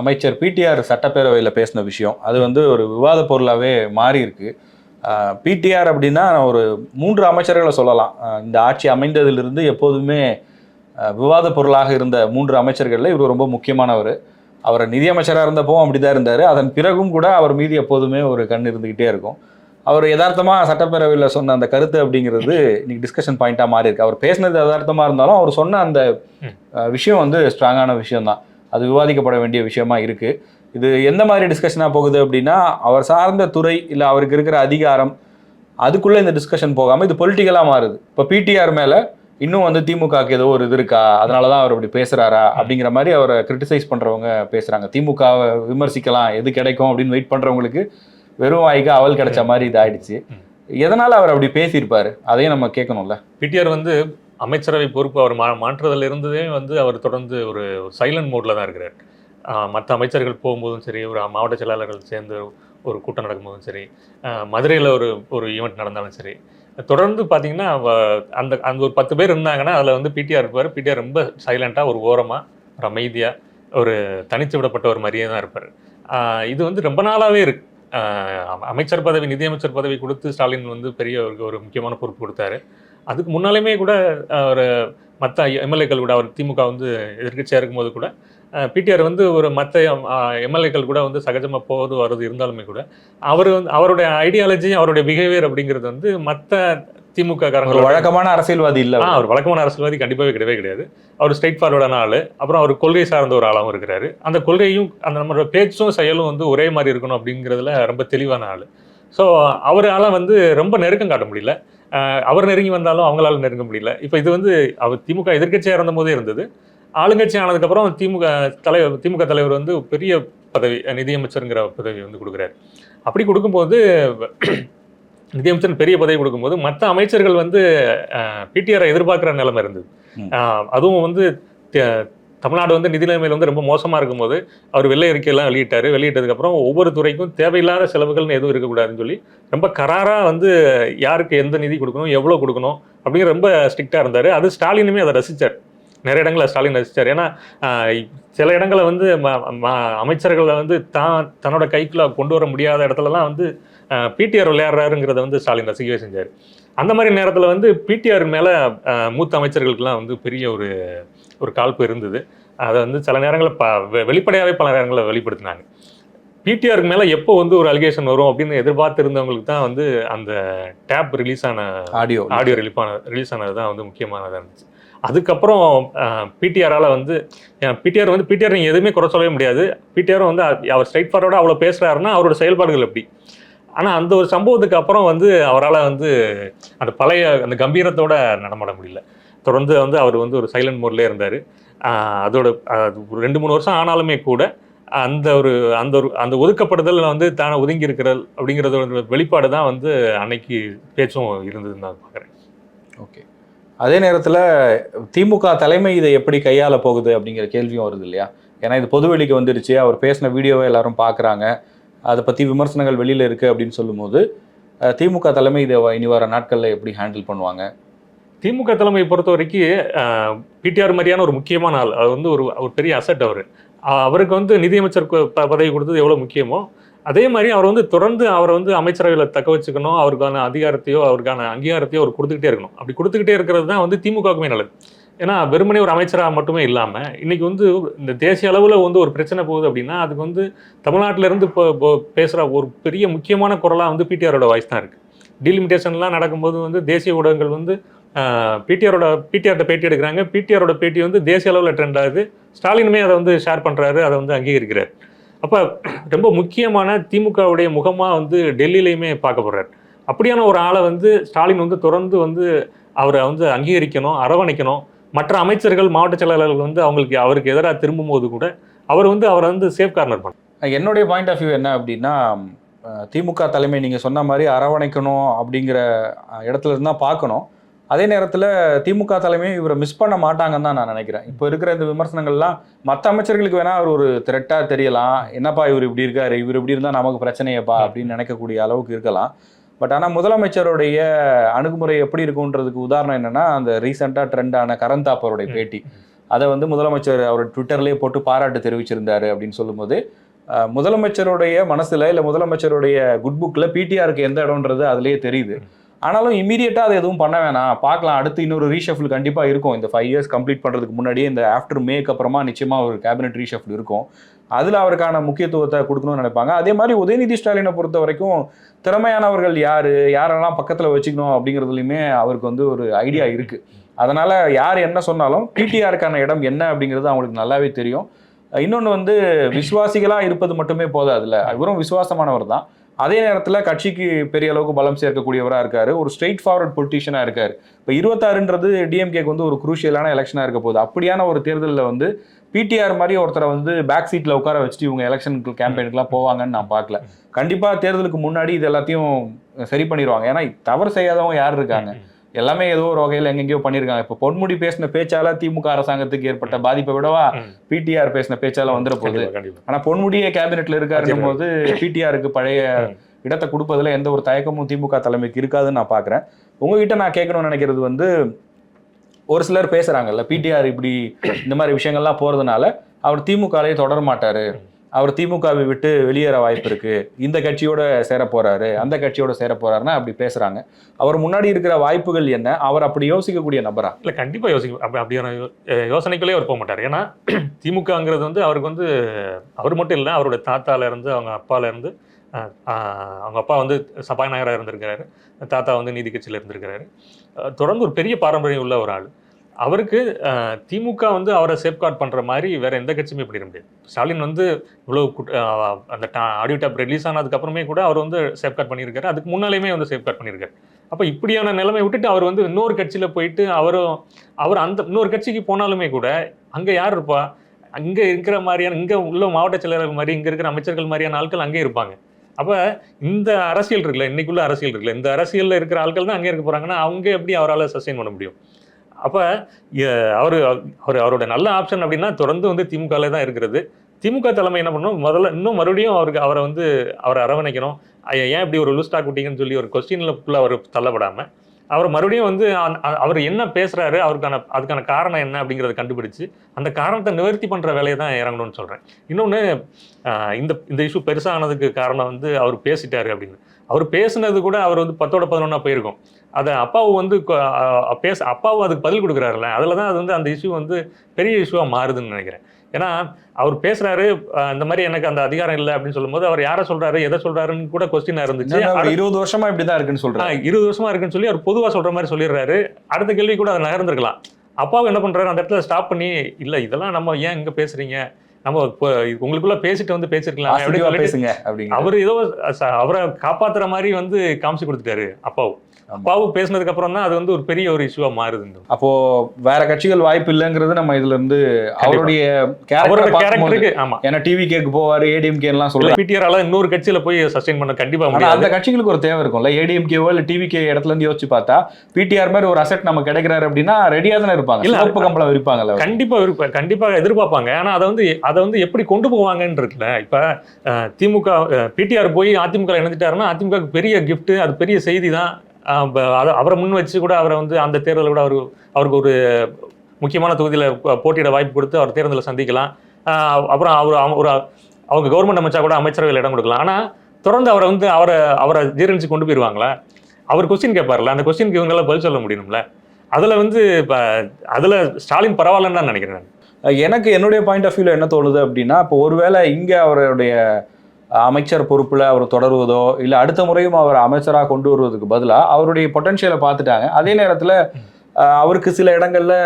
அமைச்சர் பிடிஆர் சட்டப்பேரவையில் பேசின விஷயம். அது வந்து ஒரு விவாத பொருளாகவே மாறி இருக்கு. பிடிஆர் அப்படின்னா ஒரு மூன்று அமைச்சர்களை சொல்லலாம். இந்த ஆட்சி அமைந்ததிலிருந்து எப்போதுமே விவாத பொருளாக இருந்த மூன்று அமைச்சர்களில் இவர் ரொம்ப முக்கியமானவர். அவர் நிதியமைச்சராக இருந்தப்போ அப்படிதான் இருந்தார். அதன் பிறகும் கூட அவர் மீது எப்போதுமே ஒரு கண் இருந்துக்கிட்டே இருக்கும். அவர் யதார்த்தமாக சட்டப்பேரவையில் சொன்ன அந்த கருத்து அப்படிங்கிறது இன்னைக்கு டிஸ்கஷன் பாயிண்ட்டாக மாறி இருக்கு. அவர் பேசினது யதார்த்தமாக இருந்தாலும் அவர் சொன்ன அந்த விஷயம் வந்து ஸ்ட்ராங்கான விஷயம் தான் அது விவாதிக்கப்பட வேண்டிய விஷயமா இருக்கு. இது எந்த மாதிரி டிஸ்கஷனாக போகுது அப்படின்னா அவர் சார்ந்த துறை இல்லை அவருக்கு இருக்கிற அதிகாரம் அதுக்குள்ளே இந்த டிஸ்கஷன் போகாமல் இது பொலிட்டிக்கலாக மாறுது. இப்போ பிடிஆர் மேலே இன்னும் வந்து திமுகவுக்கு ஏதோ ஒரு இது இருக்கா? அதனால தான் அவர் அப்படி பேசுகிறாரா அப்படிங்கிற மாதிரி அவரை கிரிட்டிசைஸ் பண்ணுறவங்க பேசுகிறாங்க திமுகவை விமர்சிக்கலாம். எது கிடைக்கும் அப்படின்னு வெயிட் பண்ணுறவங்களுக்கு வெறும் வாய்க்கு அவல் கிடைச்ச மாதிரி இது ஆயிடுச்சு எதனால் அவர் அப்படி பேசியிருப்பாரு? அதையும் நம்ம கேட்கணும்ல. பிடிஆர் வந்து அமைச்சரவை பொறுப்பு அவர் மா மாற்றுறதுல இருந்ததே வந்து அவர் தொடர்ந்து ஒரு சைலண்ட் மோடில் தான் இருக்கிறார். மற்ற அமைச்சர்கள் போகும்போதும் சரி ஒரு மாவட்ட செயலாளர்கள் சேர்ந்து ஒரு கூட்டம் நடக்கும்போதும் சரி மதுரையில் ஒரு ஒரு ஈவெண்ட் நடந்தாலும் சரி தொடர்ந்து பார்த்தீங்கன்னா அந்த அந்த ஒரு பத்து பேர் இருந்தாங்கன்னா அதில் வந்து பிடிஆர் இருப்பார். பிடிஆர் ரொம்ப சைலண்ட்டாக ஒரு ஓரமாக ஒரு அமைதியாக ஒரு தனித்து விடப்பட்ட ஒரு மாதிரியே தான் இருப்பார். இது வந்து ரொம்ப நாளாகவே இருக்கு. அமைச்சர் பதவி நிதியமைச்சர் பதவி கொடுத்து ஸ்டாலின் வந்து பெரிய ஒரு முக்கியமான பொறுப்பு கொடுத்தாரு. அதுக்கு முன்னாலுமே கூட அஹ், ஒரு மற்ற எம்எல்ஏக்கள் கூட அவர் திமுக வந்து எதிர்க்கட்சியாக இருக்கும்போது கூட பிடிஆர் வந்து ஒரு மற்ற எம்எல்ஏக்கள் கூட வந்து சகஜமாக போவது வர்றது இருந்தாலுமே கூட அவர் வந்து அவருடைய ஐடியாலஜி அவருடைய பிஹேவியர் அப்படிங்கிறது வந்து மற்ற திமுக ஒரு காரங்களோட வழக்கமான அரசியல்வாதி இல்லை ஆ அவர். வழக்கமான அரசியல்வாதி கண்டிப்பாகவே கிடையவே கிடையாது. அவர் ஸ்ட்ரைட் ஃபார்வர்டான ஆள் அப்புறம் அவர் கொள்கை சார்ந்த ஒரு ஆளாகவும் இருக்கிறாரு. அந்த கொள்கையும் அந்த நம்மளோட பேச்சும் செயலும் வந்து ஒரே மாதிரி இருக்கணும் அப்படிங்கிறதுல ரொம்ப தெளிவான ஆள். ஸோ அவரால் வந்து ரொம்ப நெருக்கம் காட்ட முடியல. அவர் நெருங்கி வந்தாலும் அவங்களால நெருங்க முடியல. இப்போ இது வந்து அவர் திமுக எதிர்க்கட்சியாக இருந்த போதே இருந்தது. ஆளுங்கட்சி ஆனதுக்கப்புறம் திமுக தலைவர் திமுக தலைவர் வந்து பெரிய பதவி நிதியமைச்சருங்கிற பதவி வந்து கொடுக்குறாரு. அப்படி கொடுக்கும்போது நிதியமைச்சர் பெரிய பதவி கொடுக்கும்போது மற்ற அமைச்சர்கள் வந்து பிடிஆரை எதிர்பார்க்குற நிலைமை இருந்தது. அதுவும் வந்து தமிழ்நாடு வந்து நிதி நிலைமையில் வந்து ரொம்ப மோசமாக இருக்கும்போது அவர் வெள்ளை அறிக்கையெல்லாம் வெளியிட்டார். வெளியிட்டதுக்கப்புறம் ஒவ்வொரு துறைக்கும் தேவையில்லாத செலவுகள்னு எதுவும் இருக்கக்கூடாதுன்னு சொல்லி ரொம்ப கராராக வந்து யாருக்கு எந்த நிதி கொடுக்கணும் எவ்வளோ கொடுக்கணும் அப்படிங்கிற ரொம்ப ஸ்ட்ரிக்டாக இருந்தார். அது ஸ்டாலினுமே அதை ரசித்தார் நிறைய இடங்களில் ஸ்டாலின் ரசித்தார் ஏன்னா சில இடங்களை வந்து ம- ம- அமைச்சர்களை வந்து தான் தன்னோட கைக்குள்ள கொண்டு வர முடியாத இடத்துலலாம் வந்து பிடிஆர் விளையாடுறாருங்கிறத வந்து ஸ்டாலின் ரசிக்கவே செஞ்சார். அந்த மாதிரி நேரத்தில் வந்து பிடிஆர் மேலே மூத்த அமைச்சர்களுக்கெல்லாம் வந்து பெரிய ஒரு ஒரு காழ்ப்பு இருந்தது. அதை வந்து சில நேரங்களில் ப வெளிப்படையாகவே பல நேரங்களில் வெளிப்படுத்தினாங்க. பிடிஆருக்கு மேலே எப்போ வந்து ஒரு அலிகேஷன் வரும் அப்படின்னு எதிர்பார்த்து இருந்தவங்களுக்கு தான் வந்து அந்த டேப் ரிலீஸ் ஆன ஆடியோ ஆடியோ ரிலீஸ் ஆன ரிலீஸ் ஆனது தான் வந்து முக்கியமானதாக இருந்துச்சு. அதுக்கப்புறம் பிடிஆரால் வந்து பிடிஆர் வந்து பிடிஆர் நீங்கள் எதுவுமே குறை சொல்லவே முடியாது. பிடிஆர் வந்து அவர் ஸ்ட்ரைட் ஃபார்வர்டாக அவ்வளோ பேசுகிறாருன்னா அவரோட செயல்பாடுகள் எப்படி? ஆனால் அந்த ஒரு சம்பவத்துக்கு அப்புறம் வந்து அவரால் வந்து அந்த பழைய அந்த கம்பீரத்தோட நடமாட முடியல. தொடர்ந்து வந்து அவர் வந்து ஒரு சைலண்ட் மோட்லேயே இருந்தார். அதோட அது ஒரு ரெண்டு மூணு வருஷம் ஆனாலுமே கூட அந்த ஒரு அந்த ஒரு அந்த ஒதுக்கப்படுதல் வந்து தானே ஒதுங்கி இருக்கிறது அப்படிங்கிறதோட வெளிப்பாடு தான் வந்து அன்னைக்கு பேச்சும் இருந்ததுன்னு நான் பார்க்குறேன் ஓகே. அதே நேரத்தில் திமுக தலைமை இதை எப்படி கையாள போகுது அப்படிங்கிற கேள்வியும் வருது இல்லையா? ஏன்னா இது பொதுவெளிக்கு வந்துடுச்சு அவர் பேசின வீடியோவை எல்லாரும் பார்க்குறாங்க அதை பற்றி விமர்சனங்கள் வெளியில் இருக்குது அப்படின்னு சொல்லும்போது திமுக தலைமை இதை இனி வர நாட்களில் எப்படி ஹேண்டில் பண்ணுவாங்க? திமுக தலைமையை பொறுத்த வரைக்கும் பிடிஆர் மாதிரியான ஒரு முக்கியமான ஆள். அது வந்து ஒரு ஒரு பெரிய அசட் அவர். அவருக்கு வந்து நிதியமைச்சர் ப- பதவி கொடுத்தது எவ்வளோ முக்கியமோ அதே மாதிரி அவர் வந்து தொடர்ந்து அவரை வந்து அமைச்சரவையில் தக்க வச்சுக்கணும் அவருக்கான அதிகாரத்தையோ அவருக்கான அங்கீகாரத்தையோ அவர் கொடுத்துக்கிட்டே இருக்கணும். அப்படி கொடுத்துக்கிட்டே இருக்கிறது தான் வந்து திமுகவுக்குமே நல்லது. ஏன்னா வெறுமனே ஒரு அமைச்சராக மட்டுமே இல்லாமல் இன்றைக்கி வந்து இந்த தேசிய அளவில் வந்து ஒரு பிரச்சனை போகுது அப்படின்னா அதுக்கு வந்து தமிழ்நாட்டிலேருந்து இப்போ பேசுகிற ஒரு பெரிய முக்கியமான குரலாக வந்து பிடிஆரோட வாய்ஸ் தான் இருக்குது டிலிமிட்டேஷன்லாம் நடக்கும்போது வந்து தேசிய ஊடகங்கள் வந்து பிடிஆரோட பிடிஆர்ட்ட பேட்டி எடுக்கிறாங்க. பிடிஆரோட பேட்டி வந்து தேசிய அளவில் ட்ரெண்ட் ஆகுது. ஸ்டாலினுமே அதை வந்து ஷேர் பண்ணுறாரு அதை வந்து அங்கீகரிக்கிறார். அப்போ ரொம்ப முக்கியமான திமுகவுடைய முகமாக வந்து டெல்லியிலையுமே பார்க்கப்படுறார். அப்படியான ஒரு ஆளை வந்து ஸ்டாலின் வந்து தொடர்ந்து வந்து அவரை வந்து அங்கீகரிக்கணும் அரவணைக்கணும். மற்ற அமைச்சர்கள் மாவட்ட செயலாளர்கள் வந்து அவங்களுக்கு அவருக்கு எதிராக திரும்பும்போது கூட அவர் வந்து அவரை வந்து சேஃப் கார்னர் பண்ண என்னுடைய பாயிண்ட் ஆஃப் வியூ என்ன அப்படின்னா திமுக தலைமை நீங்கள் சொன்ன மாதிரி அரவணைக்கணும் அப்படிங்கிற இடத்துல இருந்தால் பார்க்கணும். அதே நேரத்தில் திமுக தலைமை இவரை மிஸ் பண்ண மாட்டாங்கன்னு தான் நான் நினைக்கிறேன். இப்போ இருக்கிற இந்த விமர்சனங்கள்லாம் மற்ற அமைச்சர்களுக்கு வேணா அவர் ஒரு த்ரெட்டாக தெரியலாம். என்னப்பா இவர் இப்படி இருக்காரு? இவர் இப்படி இருந்தால் நமக்கு பிரச்சனையப்பா அப்படின்னு நினைக்கக்கூடிய அளவுக்கு இருக்கலாம். பட் ஆனால் முதலமைச்சருடைய அணுகுமுறை எப்படி இருக்குன்றதுக்கு உதாரணம் என்னன்னா அந்த ரீசெண்டாக ட்ரெண்டான கரண் தாப்பருடைய பேட்டி. அதை வந்து முதலமைச்சர் அவர் ட்விட்டர்லேயே போட்டு பாராட்டு தெரிவிச்சிருந்தாரு அப்படின்னு சொல்லும்போது முதலமைச்சருடைய மனசுல இல்லை முதலமைச்சருடைய குட் புக்கில் பிடிஆருக்கு எந்த இடம்ன்றது அதுலேயே தெரியுது. ஆனாலும் இமீடியட்டாக அது எதுவும் பண்ண வேணாம். பார்க்கலாம். அடுத்து இன்னொரு ரீஷஃபில் கண்டிப்பாக இருக்கும். இந்த ஃபைவ் இயர்ஸ் கம்ப்ளீட் பண்ணுறதுக்கு முன்னாடியே இந்த ஆஃப்டர் மேக்கு அப்புறமா நிச்சயமாக ஒரு கேபினெட் ரீஷஃபில் இருக்கும். அதில் அவருக்கான முக்கியத்துவத்தை கொடுக்கணும்னு நினைப்பாங்க. அதே மாதிரி உதயநிதி ஸ்டாலினை பொறுத்த வரைக்கும் திறமையானவர்கள் யார்? யாரெல்லாம் பக்கத்தில் வச்சுக்கணும் அப்படிங்கிறதுலையுமே அவருக்கு வந்து ஒரு ஐடியா இருக்குது அதனால் யார் என்ன சொன்னாலும் பிடிஆருக்கான இடம் என்ன அப்படிங்கிறது அவங்களுக்கு நல்லாவே தெரியும். இன்னொன்று வந்து விசுவாசிகளாக இருப்பது மட்டுமே போதாதுல்ல. இவரும் விசுவாசமானவர் தான். அதே நேரத்தில் கட்சிக்கு பெரிய அளவுக்கு பலம் சேர்க்கக்கூடியவராக இருக்காரு. ஒரு ஸ்ட்ரெயிட் ஃபார்வர்ட் பொலிட்டிஷியனாக இருக்கார். இப்போ இருபத்தாறுன்றது டிஎம்கேக்கு வந்து ஒரு குரூஷியலான எலெக்ஷனாக இருக்க போகுது. அப்படியான ஒரு தேர்தலில் வந்து பிடிஆர் மாதிரி ஒருத்தரை வந்து பேக் சீட்டில் உட்கார வச்சுட்டு இவங்க எலெக்ஷனுக்கு கேம்பெயினுக்குலாம் போவாங்கன்னு நான் பார்க்கல. கண்டிப்பாக தேர்தலுக்கு முன்னாடி இது எல்லாத்தையும் சரி பண்ணிடுவாங்க ஏன்னா தவறு செய்யாதவங்க யார் இருக்காங்க? எல்லாமே ஏதோ ஒரு வகையில் எங்கெங்கேயோ பண்ணியிருக்காங்க இப்போ பொன்முடி பேசின பேச்சால திமுக அரசாங்கத்துக்கு ஏற்பட்ட பாதிப்பை விடவா. பிடிஆர் பேசின பேச்சால வந்துட போகுது. கண்டிப்பா கண்டிப்பா. ஆனா பொன்முடியே கேபினெட்ல இருக்காருன்னும் போது பிடிஆருக்கு பழைய. இடத்தை கொடுப்பதுல எந்த ஒரு தயக்கமும் திமுக தலைமைக்கு இருக்காதுன்னு நான் பாக்குறேன். உங்ககிட்ட நான் கேட்கணும்னு நினைக்கிறது வந்து ஒரு சிலர் பேசுறாங்கல்ல பிடிஆர் இப்படி இந்த மாதிரி விஷயங்கள்லாம் போறதுனால அவர் திமுகலையே தொடர மாட்டாரு. அவர் திமுகவை விட்டு வெளியேற வாய்ப்பு இருக்கு. இந்த கட்சியோட சேர போறாரு அந்த கட்சியோட சேர போறாருன்னா அப்படி பேசுறாங்க. அவர் முன்னாடி இருக்கிற வாய்ப்புகள் என்ன? அவர் அப்படி யோசிக்கக்கூடிய நபரா? இல்ல கண்டிப்பா யோசிக்க அப்படி அப்படியான யோசனைக்குள்ளே அவர் போக மாட்டார். ஏன்னா திமுகங்கிறது வந்து அவருக்கு வந்து அவர் மட்டும் இல்லை அவரோட தாத்தால இருந்து அவங்க அப்பால இருந்து அவங்க அப்பா வந்து சபாநாயகராக இருந்திருக்கிறாரு. தாத்தா வந்து நீதி கட்சியில் இருந்திருக்கிறாரு. தொடர்ந்து ஒரு பெரிய பாரம்பரியம் உள்ள ஒரு ஆள். அவருக்கு திமுக வந்து அவரை சேஃப்கார்ட் பண்ணுற மாதிரி வேறு எந்த கட்சியுமே பண்ணிட முடியாது. ஸ்டாலின் வந்து இவ்வளோ குட்- அந்த ஆடியோ டேப் ரிலீஸ் ஆனதுக்கப்புறமே கூட அவர் வந்து சேஃப்கார்ட் பண்ணியிருக்காரு. அதுக்கு முன்னாலேயுமே வந்து சேஃப்கார்ட் பண்ணியிருக்காரு. அப்போ இப்படியான நிலைமை விட்டுட்டு அவர் வந்து இன்னொரு கட்சியில் போயிட்டு அவரும் அவர் அந்த இன்னொரு கட்சிக்கு போனாலுமே கூட அங்கே யார் இருப்பா? அங்கே இருக்கிற மாதிரியான இங்கே உள்ள மாவட்ட செயலர்கள் மாதிரி இங்கே இருக்கிற அமைச்சர்கள் மாதிரியான ஆட்கள் அங்கே இருப்பாங்க. அப்போ இந்த அரசியல் இருக்குல்ல இன்னைக்குள்ள அரசியல் இருக்குல்ல இந்த அரசியலில் இருக்கிற ஆட்கள் தான் அங்கே இருக்க போகிறாங்கன்னா அவங்க எப்படி அவரால் சஸ்டெயின் பண்ண முடியும்? அப்போ அவர் அவர் அவரோட நல்ல ஆப்ஷன் அப்படின்னா தொடர்ந்து வந்து திமுகவில் தான் இருக்கிறது. திமுக தலைமை என்ன பண்ணணும்? முதல்ல இன்னும் மறுபடியும் அவருக்கு அவரை வந்து அவரை அரவணைக்கணும். ஏன் இப்படி ஒரு லூஸ்டாக் விட்டீங்கன்னு சொல்லி ஒரு கொஸ்டினில் ஃபுல்லாக அவர் தள்ளப்படாமல் அவர் மறுபடியும் வந்து அவர் என்ன பேசுகிறாரு அவருக்கான அதுக்கான காரணம் என்ன அப்படிங்கிறத கண்டுபிடிச்சு அந்த காரணத்தை நிவர்த்தி பண்ணுற வேலையை தான் இறங்கணும்னு சொல்கிறேன் இன்னொன்று இந்த இந்த இஷ்யூ பெருசானதுக்கு காரணம் வந்து அவர் பேசிட்டாரு அப்படின்னு. அவர் பேசுனது கூட அவர் வந்து பத்தோட பதினொன்னா போயிருக்கும். அதை அப்பாவு வந்து பேச அப்பாவும் அதுக்கு பதில் கொடுக்குறாருல்ல அதில் தான் அது வந்து அந்த இஷ்யூ வந்து பெரிய இஷ்யூவாக மாறுதுன்னு நினைக்கிறேன். ஏன்னா அவர் பேசுறாரு இந்த மாதிரி எனக்கு அந்த அதிகாரம் இல்லை அப்படின்னு சொல்லும்போது அவர் யாரை சொல்றாரு எதை சொல்றாருன்னு கூட கொஸ்டினா இருந்துச்சு. இருபது வருஷமா இப்படிதான் இருக்குன்னு சொல்றேன் ஆ, இருபது வருஷமா இருக்குன்னு சொல்லி அவர் பொதுவா சொல்ற மாதிரி சொல்லிடுறாரு. அடுத்த கேள்வி கூட அதை நகர்ந்துருக்கலாம். அப்பாவும் என்ன பண்றாரு? அந்த இடத்துல ஸ்டாப் பண்ணி இல்ல இதெல்லாம் நம்ம ஏன் இங்க பேசுறீங்க? நம்ம உங்களுக்குள்ள பேசிட்டு வந்து பேசிருக்கலாம் பேசுங்க அவர் ஏதோ அவரை காப்பாத்துற மாதிரி வந்து காமிச்சு கொடுத்துட்டாரு அப்பாவும். அப்பாவும் பேசினதுக்கு அப்புறம் தான் அது வந்து ஒரு பெரிய ஒரு இஷ்யூவா மாறுது அப்போ வேற கட்சிகள் வாய்ப்பு இல்லைங்கிறது நம்ம இதுல இருந்து அவருடைய கேரக்டருக்கு ஆமா. ஏன்னா டிவி கேக்கு போவாரு ஏடிஎம்கே எல்லாம் சொல்றாங்க பிடிஆரால இன்னொரு கட்சியில போய் சஸ்டெயின் பண்ண கண்டிப்பா முடியாது. அந்த கட்சிகளுக்கு ஒரு தேவை இருக்கும்ல ஏடிஎம்கேவோ இல்ல டிவிகே இடத்துல இருந்து யோசிச்சு பார்த்தா பிடிஆர் மாதிரி ஒரு அசெட் நம்ம கிடைக்கிறாரு அப்படின்னா ரெடியா தானே இருப்பாங்க. இல்ல, சிவப்பு கம்பளம் விரிப்பாங்கல்ல கண்டிப்பா விருப்பம் கண்டிப்பா எதிர்பார்ப்பாங்க. ஆனா அதை வந்து அதை வந்து எப்படி கொண்டு போவாங்கன்னு இருக்குல்ல இப்ப திமுக பிடிஆர் போய் அதிமுக இணைஞ்சிட்டாருன்னா அதிமுக பெரிய gift அது பெரிய செய்தி தான். அவரை முன் வச்சு கூட அவரை வந்து அந்த தேர்தலில் கூட அவர் அவருக்கு ஒரு முக்கியமான தொகுதியில் போட்டியிட வாய்ப்பு கொடுத்து அவர் தேர்தலில் சந்திக்கலாம். அப்புறம் அவர் அவ- ஒரு அவங்க கவர்மெண்ட் அமைச்சா கூட அமைச்சரவையில் இடம் கொடுக்கலாம். ஆனால் தொடர்ந்து அவரை வந்து அவரை அவரை ஜீரணிச்சு கொண்டு போயிடுவாங்களா அவர் கொஸ்டின் கேட்பார்ல. அந்த கொஸ்டினுக்கு இவங்களால பதில் சொல்ல முடியணும்ல? அதில் வந்து இப்போ அதில் ஸ்டாலின் பரவாயில்லன்னு தான் நினைக்கிறேன் எனக்கு என்னுடைய பாயிண்ட் ஆஃப் வியூவில் என்ன தோணுது அப்படின்னா இப்போ ஒருவேளை இங்கே அவருடைய அமைச்சர் பொறுப்பில் அவர் தொடருவதோ இல்லை அடுத்த முறையும் அவர் அமைச்சராக கொண்டு வருவதற்கு பதிலாக அவருடைய பொட்டன்ஷியலை பார்த்துட்டாங்க. அதே நேரத்தில் அவருக்கு சில இடங்களில்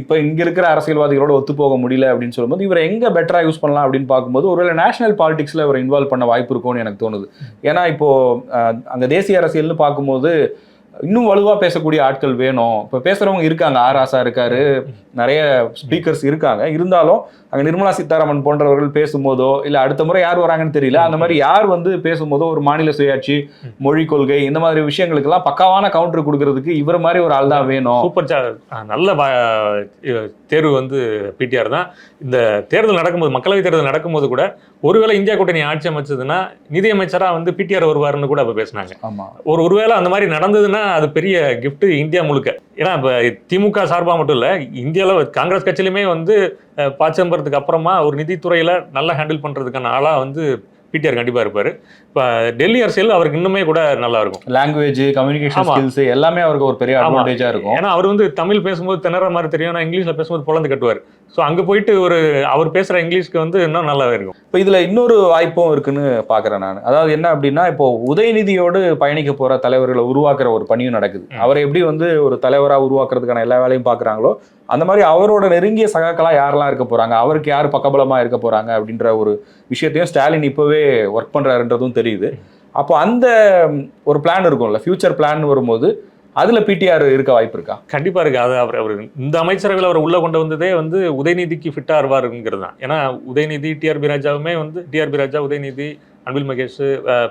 இப்போ இங்கே இருக்கிற அரசியல்வாதிகளோட ஒத்து போக முடியல அப்படின்னு சொல்லும்போது இவரை எங்கே பெட்டரா யூஸ் பண்ணலாம் அப்படின்னு பார்க்கும்போது ஒருவேளை நேஷனல் பாலிடிக்ஸில் அவர் இன்வால்வ் பண்ண வாய்ப்பு இருக்கும்னு எனக்கு தோணுது. ஏன்னா இப்போது அங்கே தேசிய அரசியல்னு பார்க்கும்போது இன்னும் வலுவா பேசக்கூடிய ஆட்கள் வேணும். இப்போ பேசுறவங்க இருக்காங்க. ஆர் ஆசா இருக்காரு. நிறைய ஸ்பீக்கர்ஸ் இருக்காங்க. இருந்தாலும் அங்க நிர்மலா சீதாராமன் போன்றவர்கள் பேசும்போதோ இல்ல அடுத்த முறை யார் வராங்கன்னு தெரியல. அந்த மாதிரி யார் வந்து பேசும்போதோ ஒரு மாநில சுயாட்சி மொழி கொள்கை இந்த மாதிரி விஷயங்களுக்கெல்லாம் பக்காவான கவுண்டர் கொடுக்கறதுக்கு இவர் மாதிரி ஒரு ஆள் தான் வேணும். சூப்பர் சா அஹ் நல்ல தேர்வு வந்து பிடிஆர் தான். இந்த தேர்தல் நடக்கும்போது மக்களவை தேர்தல் நடக்கும்போது கூட ஒருவேளை இந்தியா கூட்டணி ஆட்சி அமைச்சதுன்னா நிதியமைச்சரா வந்து பிடிஆர் வருவாருன்னு கூட அப்ப பேசினாங்க. ஒரு ஒருவேளை அந்த மாதிரி நடந்ததுன்னா அது பெரிய gift இந்தியா முழுக்க. ஏன்னா இப்போ திமுக சார்பாக மட்டும் இல்லை இந்தியாவில் காங்கிரஸ் கட்சியிலுமே வந்து ப சிதம்பரத்துக்கு அப்புறமா ஒரு நிதித்துறையில் நல்லா ஹேண்டில் பண்ணுறதுக்கான ஆளாக வந்து பிடிஆர் கண்டிப்பாக இருப்பார். இப்போ டெல்லி அரசியல் அவருக்கு இன்னுமே கூட நல்லா இருக்கும். Language communication. ஸ்கில்ஸ் எல்லாமே அவருக்கு ஒரு பெரிய ஆமா. அட்வான்டேஜா இருக்கும். ஏன்னா அவர் வந்து தமிழ் பேசும்போது திணற மாதிரி தெரியும். ஆனால் இங்கிலீஷில் பேசும்போது பொழந்து கட்டுவார். ஸோ அங்கே போயிட்டு ஒரு அவர் பேசுகிற இங்கிலீஷ்க்கு வந்து இன்னும் நல்லாவே இருக்கும். இப்போ இதுல இன்னொரு வாய்ப்பும் இருக்குன்னு பாக்குறேன் நான். அதாவது என்ன அப்படின்னா இப்போ உதயநிதியோடு பயணிக்க போற தலைவர்களை உருவாக்குற ஒரு பணியும் நடக்குது. அவரை எப்படி வந்து ஒரு தலைவரா உருவாக்குறதுக்கான எல்லா வேலையும் பாக்குறாங்களோ அந்த மாதிரி அவரோட நெருங்கிய சகாக்களா யாரெல்லாம் இருக்க போறாங்க அவருக்கு யார் பக்கபலமா இருக்க போறாங்க அப்படின்ற ஒரு விஷயத்தையும் ஸ்டாலின் இப்பவே ஒர்க் பண்றாருன்றதும் தெரியுது. அப்போ அந்த ஒரு பிளான் இருக்கும்ல ஃபியூச்சர் பிளான் வரும்போது அதுல பிடிஆர் இருக்க வாய்ப்பு இருக்கா? கண்டிப்பா இருக்கு. அது அவர் அவர் இந்த அமைச்சரவையில் அவர் உள்ள கொண்டு வந்ததே வந்து உதயநிதிக்கு ஃபிட்டா இருவாருங்கிறது தான். ஏன்னா உதயநிதி டிஆர்பி ராஜாவுமே வந்து டிஆர்பி ராஜா உதயநிதி அன்பில் மகேஷ்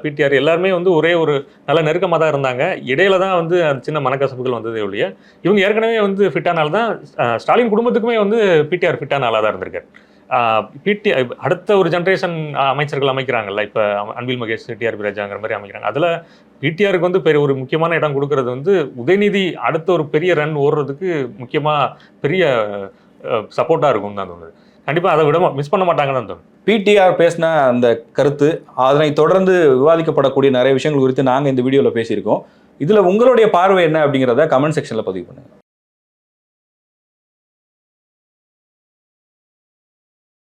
பிடிஆர் எல்லாருமே வந்து ஒரே ஒரு நல்ல நெருக்கமாக தான் இருந்தாங்க. இடையில தான் வந்து அந்த சின்ன மனக்கசப்புகள் வந்ததே ஒழிய இவங்க ஏற்கனவே வந்து ஃபிட்டான தான் ஸ்டாலின் குடும்பத்துக்குமே வந்து பிடிஆர் ஃபிட்டான ஆளாக தான் இருந்திருக்காரு. பிடி அடுத்த ஒரு ஜென்ரேஷன் அமைச்சர்கள் அமைக்கிறாங்கல்ல இப்போ அன்பில் மகேஷ் டிஆர்பி ராஜாங்கிற மாதிரி அமைக்கிறாங்க. அதில் பிடிஆருக்கு வந்து பெரிய ஒரு முக்கியமான இடம் கொடுக்கறது வந்து உதயநிதி அடுத்த ஒரு பெரிய ரன் ஓடுறதுக்கு முக்கியமாக பெரிய சப்போர்ட்டாக இருக்கும் தான் தோணுது. கண்டிப்பாக அதை விட மிஸ் பண்ண மாட்டாங்கன்னு தான் பிடிஆர் பேசின அந்த கருத்து அதனை தொடர்ந்து விவாதிக்கப்படக்கூடிய நிறைய விஷயங்கள் குறித்து நாங்கள் இந்த வீடியோவில் பேசியிருக்கோம். இதில் உங்களுடைய பார்வை என்ன அப்படிங்கிறத கமெண்ட் செக்ஷனில் பதிவு பண்ணுங்கள்